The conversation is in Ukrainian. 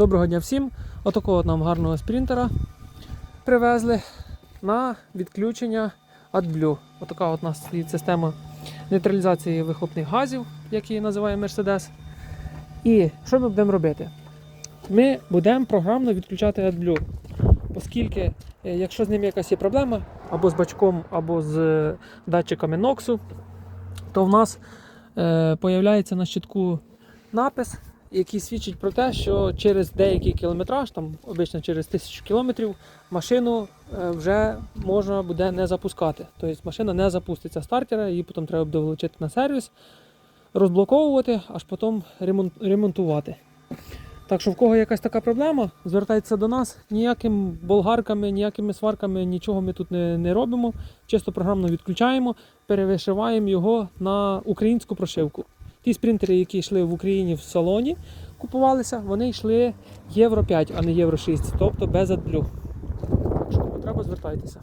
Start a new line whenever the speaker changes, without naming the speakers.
Доброго дня всім. Отакого от нам гарного спринтера привезли на відключення AdBlue. Отака от нас система нейтралізації вихлопних газів, як її називає Mercedes. І що ми будемо робити? Ми будемо програмно відключати AdBlue. Оскільки, е, якщо з ним якась є проблема, або з бачком, або з е, датчиками NOx, то в нас е, появляється на щитку напис, який свідчить про те, що через деякий кілометраж, там обично через тисячу кілометрів, машину е, вже можна буде не запускати. Тобто машина не запуститься стартера, її потім треба буде влучити на сервіс, розблоковувати, аж потім ремонтувати. Так що в кого якась така проблема, звертайтеся до нас. Ніякими болгарками, ніякими сварками нічого ми тут не, не робимо. Чисто програмно відключаємо, перевишиваємо його на українську прошивку. Ті спринтери, які йшли в Україні в салоні, купувалися, вони йшли Євро 5, а не Євро 6, тобто без AdBlue. Якщо треба, звертайтеся.